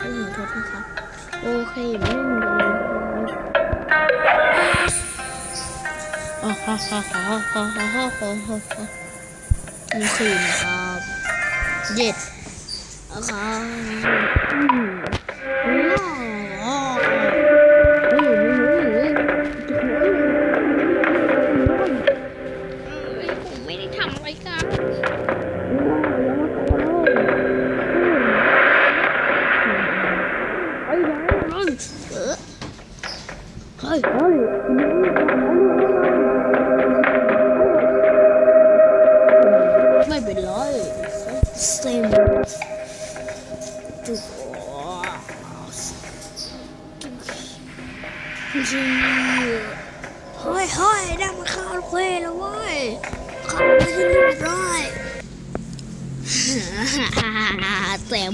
เออโทษนะครับ โอเคไม่ดูมีสี่นะครับเจ็ดนะครับ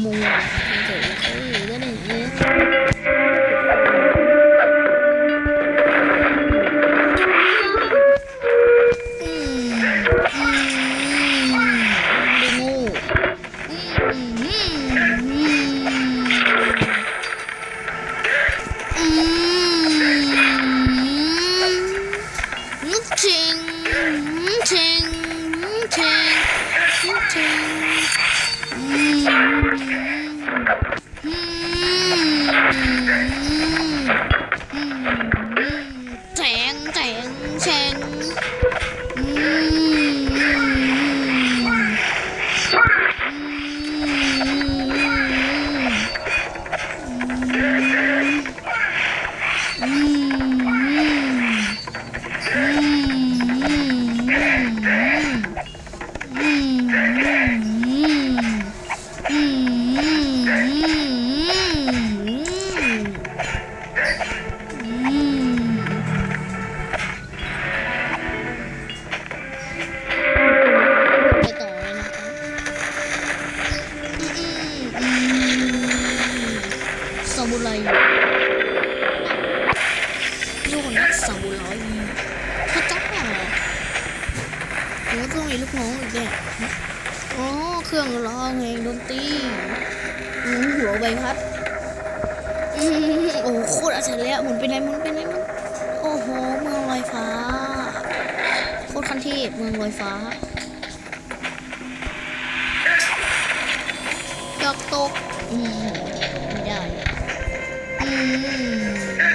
木木的，看着我可以的你。watching. ซามูไรโย นนักซามูไรพระเจ้าเหรอโอ้ต้องมีลูกน้องอีกแกอ๋อ เครื่องร้องเพลงดนตรีหัวใบพัดโอ้โคตรอัจฉริยะหมุนไปไหนหมุนไปไหนมันโอ้โห เมืองลอยฟ้า โคตรคันเทพเมืองลอยฟ้าดอกตก อืม ไม่ได้ อืม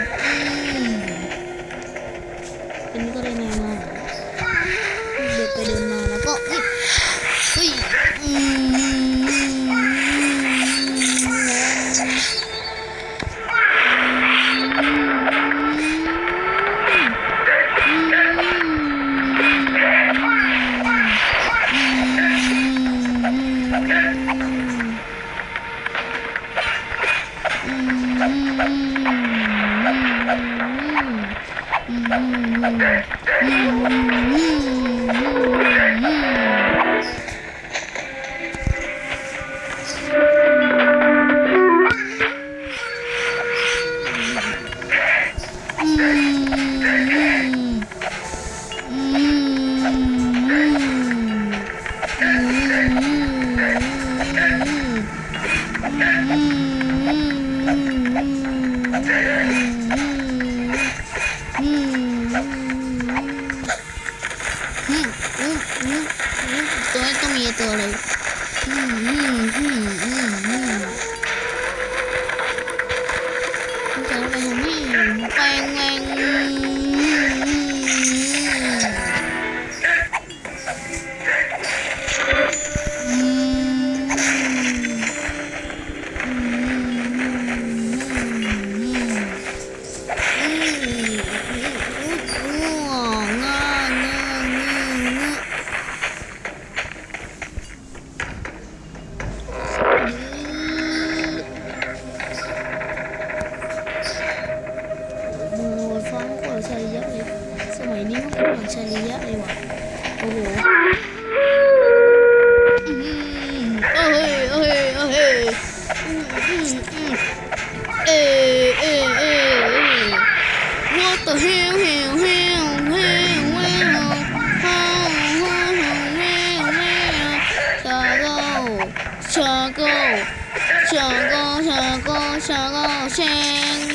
มันชนีเยอะเลยว่ะโอ้โหเอ้ยเอ้ยเอ้ยเอ้ยเอ้ยเอ้ย What the hell hell hell hell hell hell hell hell hell Chago Chago Chago Chago Chago Chago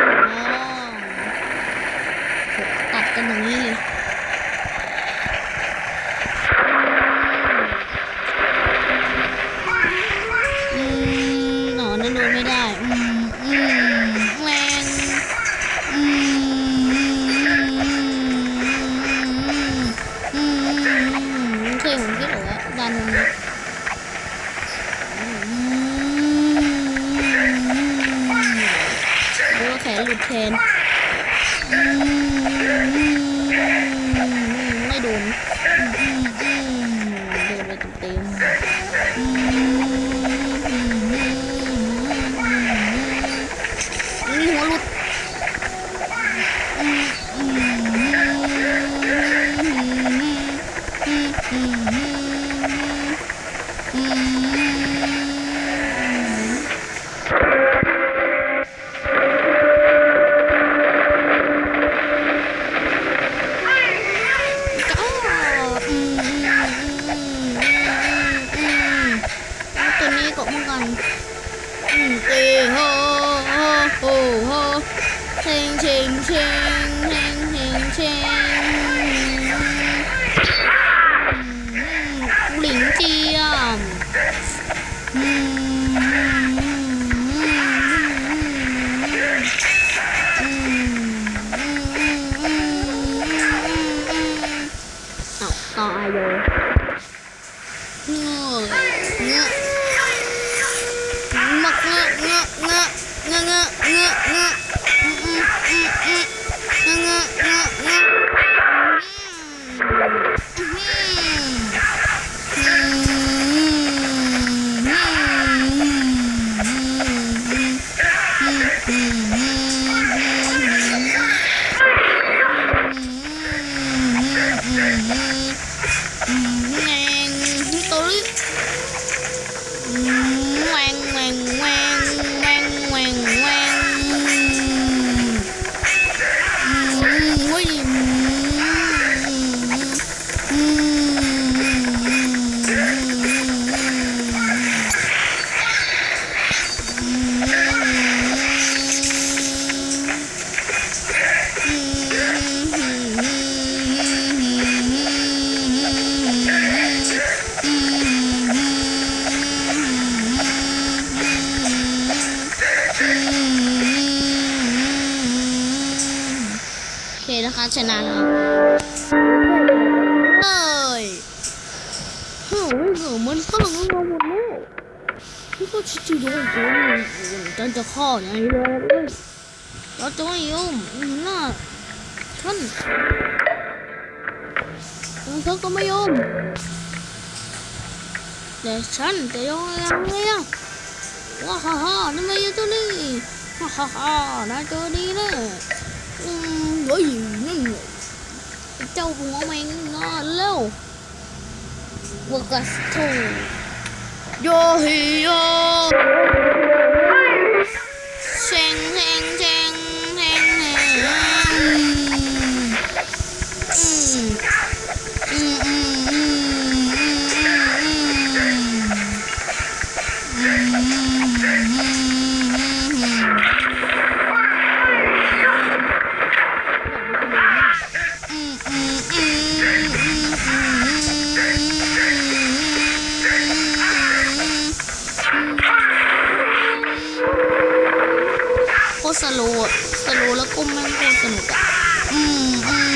สองตัดกันตรงนี้เลย mm-hmm. Mm-hmm. mm-hmm. นะคะชนะนเอ้ยเฮ้ยเอเหมือนข้างเราหมดแล้วพี่ก็ชิจิโดนโดนจันจะข้อไหนเลยเราจะไม่ยอมน้าท่านเธอก็ไม่ยอมแต่ฉันจะยอมยังไงอะว้าฮ่าฮ่าทำไมอยอมตัวนี้ฮ่าฮ่าฮ่าน่าจะดีเลยอืมโอ้ย está warming With us. Yo, yo. Sing. 嗯嗯。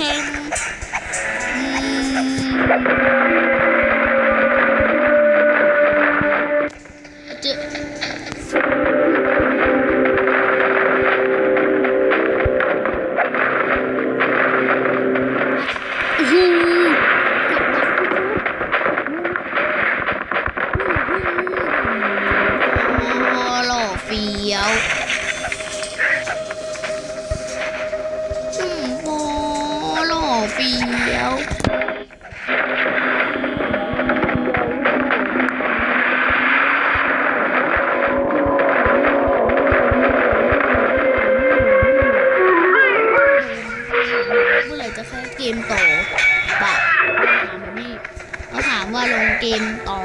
się. Mm. ฟี้ยวเมื่อไหร่จะแค่เกมต่อปะนี่เขาถามว่าลงเกมต่อ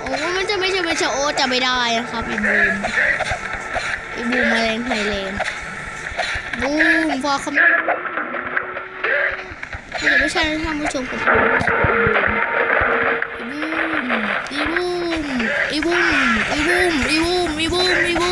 โอ้มันจะไม่ใช่เป็นชโอจะไม่ได้นะครับอ้บูมไอ้บูมมาแรงไทยแรงบูมพอคำ แต่ไม่ใช่ท่านผู้ชมผมอีบุ้มอีบุ้มอีบุ้มอีบุ้มอีบุ้มอีบุ้มอีบุ้ม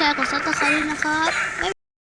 ชร์กดซับสไครต์ด้วยนะครับ